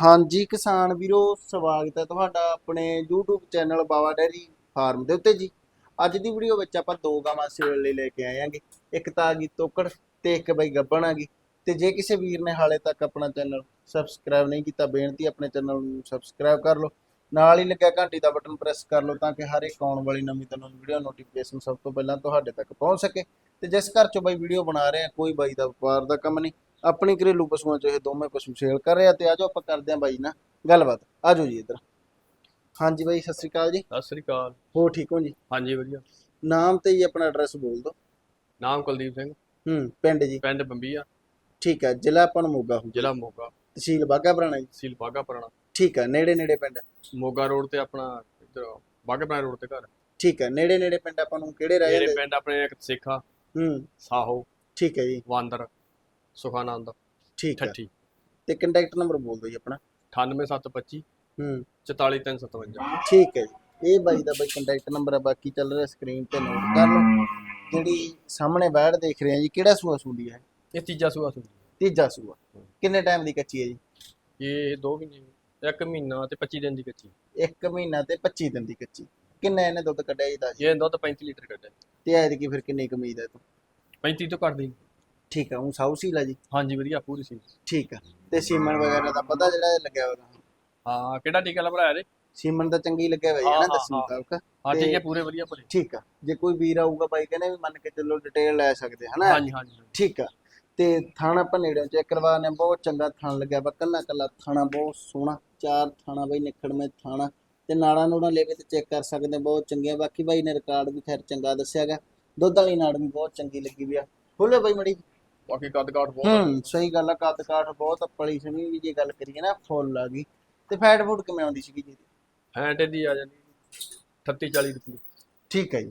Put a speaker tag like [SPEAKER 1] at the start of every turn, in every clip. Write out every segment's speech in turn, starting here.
[SPEAKER 1] ਹਾਂਜੀ, ਕਿਸਾਨ ਵੀਰੋ, ਸਵਾਗਤ ਹੈ ਤੁਹਾਡਾ ਆਪਣੇ YouTube channel Bawa dairy farm ਦੇ ਉੱਤੇ ਜੀ। ਅੱਜ ਦੀ ਵੀਡੀਓ ਵਿੱਚ ਆਪਾਂ ਦੋ ਗਾਵਾਂ ਸੇਲ ਲਈ ਲੈ ਕੇ ਆਏ ਆਂਗੇ ਇੱਕ ਤਾਂ ਆ ਗਈ ਤੋਕੜ ਤੇ ਇੱਕ ਬਈ ਗੱਬਣ ਆ ਗਈ। ਤੇ ਜੇ ਕਿਸੇ ਵੀਰ ਨੇ ਹਾਲੇ ਤੱਕ ਆਪਣਾ ਚੈਨਲ ਸਬਸਕ੍ਰਾਈਬ ਨਹੀਂ ਕੀਤਾ, ਬੇਨਤੀ ਆਪਣੇ ਚੈਨਲ ਨੂੰ ਸਬਸਕ੍ਰਾਈਬ ਕਰ ਲਓ। ਨਾਲ ਹੀ ਲੱਗਿਆ ਘੰਟੀ ਦਾ ਬਟਨ ਪ੍ਰੈਸ ਕਰ ਲਓ ਤਾਂ ਕਿ ਹਰ ਇੱਕ ਆਉਣ ਵਾਲੀ ਨਵੀਂ ਤੋਂ ਨਵੀਂ ਵੀਡੀਓ ਨੋਟੀਫਿਕੇਸ਼ਨ ਸਭ ਤੋਂ ਪਹਿਲਾਂ ਤੁਹਾਡੇ ਤੱਕ ਪਹੁੰਚ ਸਕੇ। ਤੇ ਜਿਸ ਘਰ ਚੋਂ ਬਾਈ ਵੀਡੀਓ ਬਣਾ ਰਹੇ ਆ, ਕੋਈ ਬਾਈ ਦਾ ਵਪਾਰ ਦਾ ਕੰਮ ਨਹੀਂ। ਆਪਣੀ ਘਰੇਲੂ ਪਸ਼ੂਆਂ ਚੋਂ ਇਹ ਦੋਵੇਂ ਪਸ਼ੂ ਸੇਲ ਕਰ ਰਹੇ ਤੇ ਆਜੋ ਆਪਾਂ ਕਰਦੇ ਆਂ ਬਾਈ ਨਾਲ ਗੱਲਬਾਤ। ਆਜੋ ਜੀ ਇੱਧਰ। ਹਾਂਜੀ ਬਾਈ ਸਤਿ ਸ੍ਰੀ ਅਕਾਲ ਜੀ।
[SPEAKER 2] ਸਤਿ ਸ੍ਰੀ ਅਕਾਲ।
[SPEAKER 1] ਹੋ ਠੀਕ ਹੋ ਜੀ?
[SPEAKER 2] ਹਾਂਜੀ ਵਧੀਆ।
[SPEAKER 1] ਨਾਮ ਤੇ ਜੀ ਆਪਣਾ ਐਡਰੈਸ ਬੋਲ ਦਿਓ।
[SPEAKER 2] ਨਾਮ ਕੁਲਦੀਪ ਸਿੰਘ।
[SPEAKER 1] ਹੂੰ ਪਿੰਡ ਜੀ।
[SPEAKER 2] ਪਿੰਡ ਬੰਬੀਆ।
[SPEAKER 1] ਠੀਕ ਹੈ ਜ਼ਿਲ੍ਹਾ ਆਪਾਂ ਨੂੰ ਮੋਗਾ ਹੋ
[SPEAKER 2] ਜ਼ਿਲ੍ਹਾ ਮੋਗਾ।
[SPEAKER 1] ਤਹਿਸੀਲ ਬਾਗਾ ਪੁਰਾਣਾ ਜੀ।
[SPEAKER 2] ਤਹਿਸੀਲ ਬਾਗਾ ਪੁਰਾਣਾ।
[SPEAKER 1] ਠੀਕ ਹੈ ਨੇੜੇ ਨੇੜੇ ਪਿੰਡ।
[SPEAKER 2] ਮੋਗਾ ਰੋਡ ਤੇ ਆਪਣਾ ਇੱਧਰ ਬਾਗਾ ਪੁਰਾਣਾ ਰੋਡ ਤੇ ਘਰ।
[SPEAKER 1] ਠੀਕ ਹੈ ਨੇੜੇ ਨੇੜੇ ਪਿੰਡ ਆਪਾਂ ਨੂੰ ਕਿਹੜੇ ਰਹਿ
[SPEAKER 2] ਮੇਰੇ
[SPEAKER 1] ਜਾਂਦੇ?
[SPEAKER 2] ਪਿੰਡ ਆਪਣੇ ਇੱਕ ਸੇਖਾ
[SPEAKER 1] ਹੂੰ।
[SPEAKER 2] ਸਾਹੋ
[SPEAKER 1] ਠੀਕ ਹੈ ਜੀ।
[SPEAKER 2] ਵਾਂਦਰ। ਸੁਖਾਨੰਦ
[SPEAKER 1] ਠੀਕ ਹੈ।
[SPEAKER 2] ਠੱਠੀ।
[SPEAKER 1] ਤੇ ਕੰਟੈਕਟ ਨੰਬਰ ਬੋਲ ਦਿਓ ਜੀ ਆਪਣਾ।
[SPEAKER 2] 98725
[SPEAKER 1] ਹੂੰ।
[SPEAKER 2] 44357
[SPEAKER 1] ਠੀਕ ਹੈ ਜੀ। ਇਹ ਬਾਈ ਦਾ ਬਾਈ ਕੰਟੈਕਟ ਨੰਬਰ ਹੈ ਬਾਕੀ ਚੱਲ ਰਿਹਾ ਸਕਰੀਨ ਤੇ ਨੋਟ ਕਰ ਲਓ। ਜਿਹੜੀ ਸਾਹਮਣੇ ਬੈੜ ਦੇਖ ਰਹੇ ਆ ਜੀ ਕਿਹੜਾ ਸੂਆ ਸੂਲੀ ਹੈ?
[SPEAKER 2] ਇਹ ਤੀਜਾ ਸੂਆ ਸੂ
[SPEAKER 1] ਤੀਜਾ ਸੂਆ। ਕਿੰਨੇ ਟਾਈਮ ਦੀ ਕੱਚੀ ਹੈ ਜੀ?
[SPEAKER 2] ਇਹ 2 ਮਹੀਨੇ ਇੱਕ ਮਹੀਨਾ ਤੇ 25 ਦਿਨ ਦੀ ਕੱਚੀ।
[SPEAKER 1] 1 ਮਹੀਨਾ ਤੇ 25 ਦਿਨ ਦੀ ਕੱਚੀ। ਕਿੰਨਾ ਇਹਨੇ ਦੁੱਧ ਕੱਢਿਆ ਜੀ ਦਾ ਜੀ
[SPEAKER 2] ਇਹ ਦੁੱਧ 35 ਲੀਟਰ ਕੱਢਿਆ।
[SPEAKER 1] ਤੇ ਐਦ ਕੀ ਫਿਰ ਕਿੰਨੀ ਕਮੀਦ ਹੈ ਤੂੰ?
[SPEAKER 2] 35 ਤੋਂ ਘੱਟ ਦੀ
[SPEAKER 1] ਠੀਕ ਹੈ ਉਹ ਸਾਊ ਸੀਲਾ ਜੀ।
[SPEAKER 2] ਹਾਂਜੀ ਵਧੀਆ ਪੂਰੀ ਸੀ
[SPEAKER 1] ਠੀਕ ਹੈ ਤੇ ਸੀਮਨ ਵਗੈਰਾ ਦਾ ਪਤਾ ਜਿਹੜਾ ਲੱਗਿਆ ਹੋਗਾ
[SPEAKER 2] ਹਾਂ ਕਿਹੜਾ ਟੀਕਾ ਲਾ ਭਰਾਇਆ ਰੇ
[SPEAKER 1] ਸੀਮਨ ਤਾਂ ਚੰਗੀ ਲੱਗਿਆ ਹੋਇਆ ਹੈ ਨਾ
[SPEAKER 2] ਹਾਂ,
[SPEAKER 1] ਦੱਸੂ
[SPEAKER 2] ਹਾਂ।
[SPEAKER 1] ਮੁਤਾਬਕ।
[SPEAKER 2] ਹਾਂ ਠੀਕ ਹੈ ਪੂਰੇ ਵਧੀਆ ਭਰੇ
[SPEAKER 1] ਠੀਕ ਆ ਜੇ ਕੋਈ ਵੀਰ ਆਊਗਾ ਬਾਈ ਕਹਿੰਦੇ ਵੀ ਮੰਨ ਕੇ ਚੱਲੋ ਡਿਟੇਲ ਲੈ ਸਕਦੇ ਹਨਾ।
[SPEAKER 2] ਹਾਂਜੀ ਹਾਂਜੀ।
[SPEAKER 1] ਠੀਕ ਆ ਤੇ ਥਾਣਾ ਆਪਾਂ ਨੇੜੇ ਚੈੱਕ ਕਰਵਾ ਨੇ ਬਹੁਤ ਚੰਗਾ ਥਾਣ ਲੱਗਿਆ ਵਾ ਕੱਲਾ ਕੱਲਾ ਥਾਣਾ ਬਹੁਤ ਸੋਹਣਾ ਚਾਰ ਥਾਣਾ ਬਾਈ ਨਿਖੜਵੇਂ ਥਾਣਾ ਤੇ ਨਾੜਾਂ ਨੂੜਾਂ ਲੈ ਕੇ ਤੇ ਚੈੱਕ ਕਰ ਸਕਦੇ ਬਹੁਤ ਚੰਗੀਆਂ ਬਾਕੀ ਬਾਈ ਨੇ ਰਿਕਾਰਡ ਵੀ ਖੈਰ ਚੰਗਾ ਦੱਸਿਆ ਗਿਆ ਦੁੱਧ ਵਾਲੀ ਨਾੜ ਵੀ ਬਹੁਤ ਚੰਗੀ ਲੱਗੀ ਵੀ ਆ। ਖੋਲੋ ਬਾਈ ਮੜੀ
[SPEAKER 2] ਬਾਕੀ ਕੱਦ ਕਾਠ ਬਹੁਤ
[SPEAKER 1] ਹੂੰ ਸਹੀ ਗੱਲ ਆ ਕੱਦ ਕਾਠ ਬਹੁਤ ਪਲੀ ਸਮੀ ਵੀ ਜੇ ਗੱਲ ਕਰੀਏ ਨਾ ਫੁੱਲ ਆ ਗਈ ਤੇ ਫੈਟ ਫੂਡ ਕਿਵੇਂ ਆਉਂਦੀ ਸੀਗੀ ਜੀ?
[SPEAKER 2] ਹੈਂਟ ਦੀ ਆ ਜਾਂਦੀ 38 40 ਰੁਪਏ।
[SPEAKER 1] ਠੀਕ ਹੈ ਜੀ।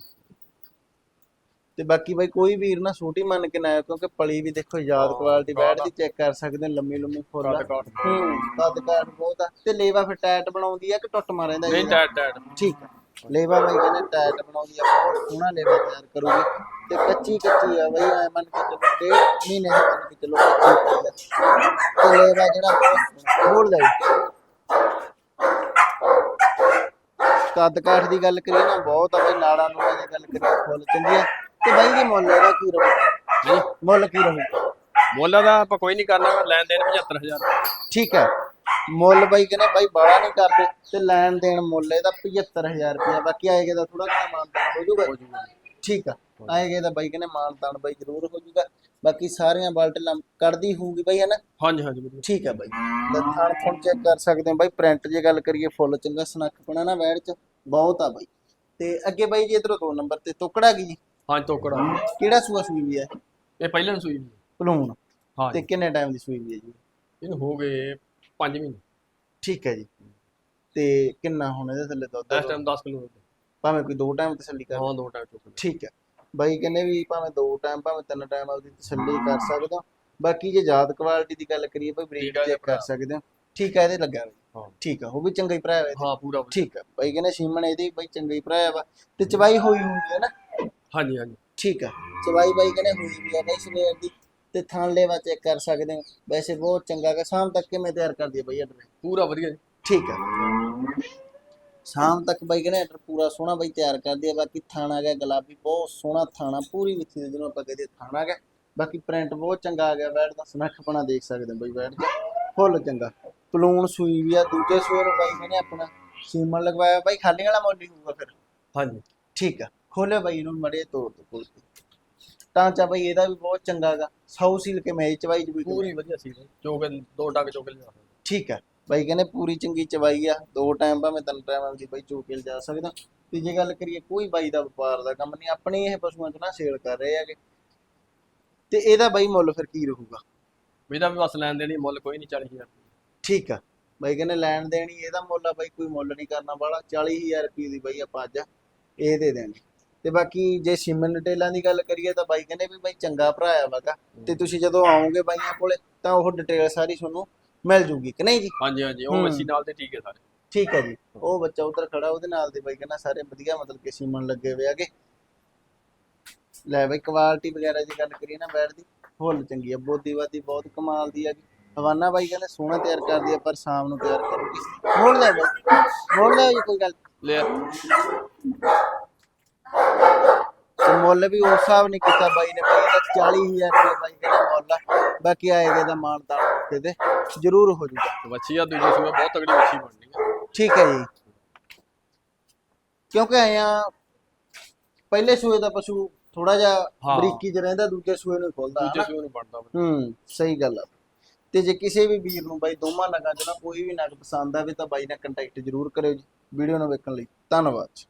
[SPEAKER 1] ਤੇ ਬਾਕੀ ਬਾਈ ਕੋਈ ਵੀਰ ਨਾ ਛੋਟੀ ਮੰਨ ਕੇ ਨਾ ਆਇਓ ਕਿਉਂਕਿ ਪਲੀ ਵੀ ਦੇਖੋ ਯਾਦ
[SPEAKER 2] ਹਾਂ,
[SPEAKER 1] ਕੁਆਲਿਟੀ ਬੈਠ ਦੀ ਚੈੱਕ ਕਰ ਸਕਦੇ ਹੋ ਲੰਮੀ ਲੰਮੀ ਫੁੱਲ ਆ।
[SPEAKER 2] ਕੱਦ ਕਾਠ
[SPEAKER 1] ਹੂੰ ਕੱਦ ਕਾਠ ਬਹੁਤ ਆ। ਤੇ ਲੇਵਾ ਫਿਰ ਟਾਇਟ ਬਣਾਉਂਦੀ ਆ ਕਿ ਟੁੱਟ ਮਾਰਦਾ
[SPEAKER 2] ਨਹੀਂ ਟੈਟ ਟੈਟ
[SPEAKER 1] ਠੀਕ ਆ। ਲੇਵਾ ਬਾਈ ਕਹਿੰਦੇ ਟਾਇਟ ਬਣਾਉਂਦੀ ਆ ਬਹੁਤ ਸੋਹਣਾ ਲੇਵਾ ਤਿਆਰ ਕਰੂਗੀ। ਤੇ ਕੱਚੀ ਕੱਚੀ ਆ ਬਈ ਐ ਮੰਨ ਕੇ ਚੱਲੋ ਡੇਢ ਮਹੀਨੇ ਦੀ ਮੰਨ ਕੇ ਚੱਲੋ ਕੱਚੀ। ਤੇ ਲੇਵਾ ਜਿਹੜਾ ਬੋਲ ਜਾਈ ਕੱਦ ਕਾਠ ਦੀ ਗੱਲ ਕਰੀਏ ਨਾ ਬਹੁਤ ਆ ਬਈ ਨਾੜਾਂ ਨੂੰ ਦੀ ਗੱਲ ਕਰੀਏ ਫੁੱਲ ਚੰਗੀ ਆ। ਤੇ ਬਾਈ ਦੀ ਮੁੱਲ ਇਹਦਾ ਕੀ ਰਹੂ ਮੁੱਲ ਕੀ ਰਹੂ
[SPEAKER 2] ਮੁੱਲ ਦਾ ਆਪਾਂ ਕੋਈ ਨਹੀਂ ਕਰਨਾ ਲੈਣ ਦੇਣ 75000
[SPEAKER 1] ਠੀਕ ਹੈ ਮੁੱਲ ਬਾਈ ਕਹਿੰਦੇ ਬਾਈ ਬਾੜਾ ਨਹੀਂ ਕਰਦੇ ਤੇ ਲੈਣ ਦੇਣ ਮੁੱਲ ਇਹਦਾ 75000 ਰੁਪਇਆ ਬਾਕੀ ਆਏਗੇ ਦਾ ਥੋੜਾ ਘਣਾ ਮਾਨਤਾਨ ਹੋ ਜਾਊਗਾ? ਠੀਕ ਆ ਆਏਗੇ ਦਾ ਬਾਈ ਕਹਿੰਦੇ ਮਾਨਤਾਨ ਬਾਈ ਜ਼ਰੂਰ ਹੋ ਜਾਊਗਾ। ਬਾਕੀ ਸਾਰੀਆਂ ਬਾਲਟਾਂ ਕੱਢਦੀ ਹੋਊਗੀ ਬਾਈ ਹਨਾ?
[SPEAKER 2] ਹਾਂਜੀ ਹਾਂਜੀ
[SPEAKER 1] ਠੀਕ ਹੈ ਬਾਈ। ਤੇ ਥਾਣ ਥਣ ਚੈੱਕ ਕਰ ਸਕਦੇ ਹੋ ਬਾਈ ਪ੍ਰਿੰਟ ਜੇ ਗੱਲ ਕਰੀਏ ਫੁੱਲ ਚੰਗਾ ਸਨੱਖ ਪਣਾ ਨਾ ਵੈੜ ਚ ਬਹੁਤ ਆ ਬਾਈ। ਤੇ ਅੱਗੇ ਬਾਈ ਜੀ ਇਧਰੋਂ ਦੋ ਨੰਬਰ ਤੇ ਤੋਕੜਾ ਗਈ ਜੀ
[SPEAKER 2] ਹਾਂ ਟੋਕੜਾ
[SPEAKER 1] ਕਿਹੜਾ ਸੂਆ ਸੂਈ ਵੀ ਹੈ
[SPEAKER 2] ਇਹ ਪਹਿਲਾਂ ਸੂਈ ਵੀ।
[SPEAKER 1] ਭਲੂਣ।
[SPEAKER 2] ਹਾਂ
[SPEAKER 1] ਤੇ ਕਿੰਨੇ ਟਾਈਮ ਦੀ ਸੂਈ ਵੀ ਹੈ ਜੀ?
[SPEAKER 2] ਇਹਨੂੰ ਹੋ ਗਏ 5 ਮਹੀਨੇ।
[SPEAKER 1] ਠੀਕ ਹੈ ਜੀ। ਤੇ ਕਿੰਨਾ ਹੁਣ ਇਹਦੇ ਥੱਲੇ ਦੁੱਧ?
[SPEAKER 2] ਇਸ ਟਾਈਮ 10 ਕਿਲੋ
[SPEAKER 1] ਭਾਵੇਂ ਕੋਈ ਦੋ ਟਾਈਮ ਤਸੱਲੀ ਕਰ।
[SPEAKER 2] ਹਾਂ ਦੋ ਟਾਈਮ ਟੋਕੜਾ
[SPEAKER 1] ਠੀਕ ਹੈ। ਬਾਈ ਕਹਿੰਦੇ ਵੀ ਭਾਵੇਂ ਦੋ ਟਾਈਮ ਭਾਵੇਂ ਤਿੰਨ ਟਾਈਮ ਆਪਦੀ ਤਸੱਲੀ ਕਰ ਸਕਦੇ ਹੋ। ਬਾਕੀ ਜੇ ਯਾਦ ਕੁਆਲਿਟੀ ਦੀ ਗੱਲ ਕਰੀਏ ਭਾਈ
[SPEAKER 2] ਜੀ
[SPEAKER 1] ਚੈੱਕ ਕਰ। ਸਕਦੇ ਹੋ। ਠੀਕ ਹੈ ਇਹਦੇ ਲੱਗਿਆ
[SPEAKER 2] ਹਾਂ।
[SPEAKER 1] ਠੀਕ ਆ ਉਹ ਵੀ ਚੰਗਾ ਹੀ ਭਰਾ ਹੈ
[SPEAKER 2] ਹਾਂ ਪੂਰਾ।
[SPEAKER 1] ਠੀਕ ਆ ਬਾਈ ਕਹਿੰਦੇ ਸੀਮਨ ਇਹਦੀ ਬਾਈ ਚੰਗਾ ਹੀ ਭਰਾ ਵਾ। ਤੇ ਚਵਾਈ ਹੋਈ ਹੁੰਦੀ ਹੈ ਨਾ?
[SPEAKER 2] ਹਾਂਜੀ ਹਾਂਜੀ।
[SPEAKER 1] ਠੀਕ ਆ ਚਵਾਈ ਬਾਈ ਕਹਿੰਦੇ ਹੋਈ ਵੀ ਆ ਬਾਈ ਸਵੇਰ ਦੀ ਤੇ ਥਾਣ ਲੈਵਾ ਚੈੱਕ ਕਰ ਸਕਦੇ ਹੋ। ਵੈਸੇ ਬਹੁਤ ਚੰਗਾ ਗਾ ਸ਼ਾਮ ਤੱਕ ਕਿਵੇਂ ਤਿਆਰ ਕਰਦੀ ਹੈ ਬਾਈ ਆਰਡਰ
[SPEAKER 2] ਪੂਰਾ ਵਧੀਆ ਜੀ।
[SPEAKER 1] ਠੀਕ ਆ ਸ਼ਾਮ ਤੱਕ ਬਾਈ ਕਹਿੰਦੇ ਆਰਡਰ ਪੂਰਾ ਸੋਹਣਾ ਬਾਈ ਤਿਆਰ ਕਰਦੀ ਆ ਬਾਕੀ ਥਾਣਾ ਗਿਆ ਗੁਲਾਬੀ ਬਹੁਤ ਸੋਹਣਾ ਥਾਣਾ। ਪੂਰੀ ਵਿੱਚੀ ਦੇ ਜਿਹਨੂੰ ਆਪਾਂ ਕਹਦੇ ਥਾਣਾ ਗਿਆ ਬਾਕੀ ਪ੍ਰਿੰਟ ਬਹੁਤ ਚੰਗਾ ਆ ਗਿਆ। ਬੈਡ ਦਾ ਸੁਨੱਖਪਣਾ ਦੇਖ ਸਕਦੇ ਹੋ ਬਾਈ ਬੈਡ ਦਾ ਫੁੱਲ ਚੰਗਾ। ਪਲੂਣ ਸੂਈ ਵੀ ਆ। ਦੂਜੇ ਸੂਰ ਬਾਈ ਕਹਿੰਦੇ ਆਪਣਾ ਸੀਮਨ ਲਗਵਾਇਆ। ਬਾਈ ਖਾਲੀ ਵਾਲਾ ਹੀ ਹੋਊਗਾ ਫਿਰ।
[SPEAKER 2] ਹਾਂਜੀ।
[SPEAKER 1] ਠੀਕ ਆ। ਖੋਲੇ ਬਾਈ ਇਹਨੂੰ ਮੜੇ ਤੋੜ ਦੋ ਕੋਲ ਟਾਂਚਾ ਬਾਈ ਇਹਦਾ ਵੀ ਬਹੁਤ ਚੰਗਾ ਗਾ। ਸੌ ਸੀਲ ਕੇ ਮੈਚ ਚਵਾਈ ਚ
[SPEAKER 2] ਪੂਰੀ ਵਧੀਆ ਸੀ ਚੋਕੇ ਦੋ ਟੱਕ ਚੋਕੇ ਲਿਆ
[SPEAKER 1] ਠੀਕ ਆ ਬਾਈ ਕਹਿੰਦੇ ਪੂਰੀ ਚੰਗੀ ਚਵਾਈ ਆ। ਦੋ ਟਾਈਮ ਭਾਵੇਂ ਤਿੰਨ ਟਾਈਮ ਆਪਦੀ ਬਾਈ ਚੋਕੇਲ ਜਾ ਸਕਦਾ। ਤੇ ਜੇ ਗੱਲ ਕਰੀਏ ਕੋਈ ਬਾਈ ਦਾ ਵਪਾਰ ਦਾ ਕੰਮ ਨਹੀਂ ਆਪਣੇ ਇਹ ਪਸ਼ੂਆਂ ਚ ਨਾ ਸੇਲ ਕਰ ਰਹੇ ਹੈਗੇ। ਤੇ ਇਹਦਾ ਬਾਈ ਮੁੱਲ ਫਿਰ ਕੀ ਰਹੂਗਾ?
[SPEAKER 2] ਇਹਦਾ ਵੀ ਬਸ ਲੈਣ ਦੇਣੀ ਮੁੱਲ ਕੋਈ ਨਹੀਂ 40000
[SPEAKER 1] ਠੀਕ ਆ। ਬਾਈ ਕਹਿੰਦੇ ਲੈਣ ਦੇਣੀ ਇਹਦਾ ਮੁੱਲ ਆ ਬਾਈ ਕੋਈ ਮੁੱਲ ਨਹੀਂ ਕਰਨਾ ਬਾਲਾ 40000 ਰੁਪਏ ਦੀ ਬਾਈ ਆਪਾਂ ਅੱਜ ਇਹ ਦੇ ਦੇਣੀ। ਤੇ ਬਾਕੀ ਜੇ ਸਿਮਨ ਡਿਟੇਲਾਂ ਦੀ ਗੱਲ ਕਰੀਏ ਤਾਂ ਬਾਈ ਕਹਿੰਦੇ ਵੀ ਬਾਈ ਚੰਗਾ ਭਰਾਇਆ ਵਾਗਾ ਤੇ ਤੁਸੀਂ ਜਦੋਂ ਆਓਗੇ ਬਾਈਆਂ ਕੋਲੇ ਤਾਂ ਉਹ ਡਿਟੇਲ ਸਾਰੀ ਤੁਹਾਨੂੰ ਮਿਲ ਜੂਗੀ ਕਿ ਨਹੀਂ ਜੀ?
[SPEAKER 2] ਹਾਂਜੀ ਹਾਂਜੀ ਉਹ। ਮੱਛੀ ਨਾਲ ਤੇ ਠੀਕ ਹੈ ਸਾਰੇ।
[SPEAKER 1] ਠੀਕ ਹੈ ਜੀ। ਉਹ ਬੱਚਾ ਉਧਰ ਖੜਾ ਉਹਦੇ ਨਾਲ ਦੇ ਬਾਈ ਕਹਿੰਦਾ ਸਾਰੇ ਵਧੀਆ ਮਤਲਬ ਕਿ ਸੀਮਨ ਲੱਗੇ ਹੋਏ ਆਗੇ ਲੈ ਬਾਈ ਕੁਆਲਿਟੀ ਵਗੈਰਾ ਦੀ ਗੱਲ ਕਰੀਏ ਨਾ ਬੈਠ ਦੀ ਫੁੱਲ ਚੰਗੀ ਆ ਬੋਦੀ ਵਾਦੀ ਬਹੁਤ ਕਮਾਲ ਦੀ ਹੈਗੀ। ਹਵਾਨਾ ਬਾਈ ਕਹਿੰਦੇ ਸੋਹਣਾ ਤਿਆਰ ਕਰਦੀ ਆ ਪਰ ਸ਼ਾਮ ਨੂੰ ਤਿਆਰ ਕਰੂਗੀ। ਮੋੜ ਲੈ ਬਾਈ ਮੋੜ ਲੈ ਜੀ ਕੋਈ ਗੱਲ।
[SPEAKER 2] ਲੈ
[SPEAKER 1] ਮੁੱਲ ਵੀ ਉਸ ਹਿਸਾਬ ਨਹੀਂ ਕੀਤਾ ਬਾਈ ਨੇ ਬਾਈ ਦਾ 40000 ਰੁਪਏ ਬਾਈ ਕਹਿੰਦਾ ਮੁੱਲ ਆ। ਬਾਕੀ ਆਏਗਾ ਦਾ ਮਾਨਦਾਨ ਕਿਤੇ ਜ਼ਰੂਰ ਹੋ ਜੂਗਾ
[SPEAKER 2] ਵੱਛੀ ਆ ਦੂਜੀ ਸੂਏ ਬਹੁਤ ਤਗੜੀ ਵੱਛੀ ਬਣਨੀ ਆ।
[SPEAKER 1] ਠੀਕ ਹੈ ਜੀ। ਕਿਉਂਕਿ ਆਇਆ ਪਹਿਲੇ ਸੂਏ ਦਾ ਪਸ਼ੂ ਥੋੜਾ ਜਿਹਾ
[SPEAKER 2] ਹਾਂ।
[SPEAKER 1] ਬਰੀਕੀ 'ਚ ਰਹਿੰਦਾ ਦੂਜੇ ਸੂਏ ਨੂੰ ਖੁੱਲਦਾ
[SPEAKER 2] ਦੂਜੇ? ਸੂਏ ਨੂੰ ਬਣਦਾ
[SPEAKER 1] ਹੂੰ ਸਹੀ ਗੱਲ ਆ। ਤੇ ਜੇ ਕਿਸੇ ਵੀ ਵੀਰ ਨੂੰ ਬਾਈ ਦੋਵਾਂ ਨਗਾਂ 'ਚ ਨਾ ਕੋਈ ਵੀ ਨਗ ਪਸੰਦ ਆਵੇ ਤਾਂ ਬਾਈ ਨਾਲ ਕੰਟੈਕਟ ਜ਼ਰੂਰ ਕਰਿਓ ਜੀ। ਵੀਡੀਓ ਨੂੰ ਵੇਖਣ ਲਈ ਧੰਨਵਾਦ ਜੀ।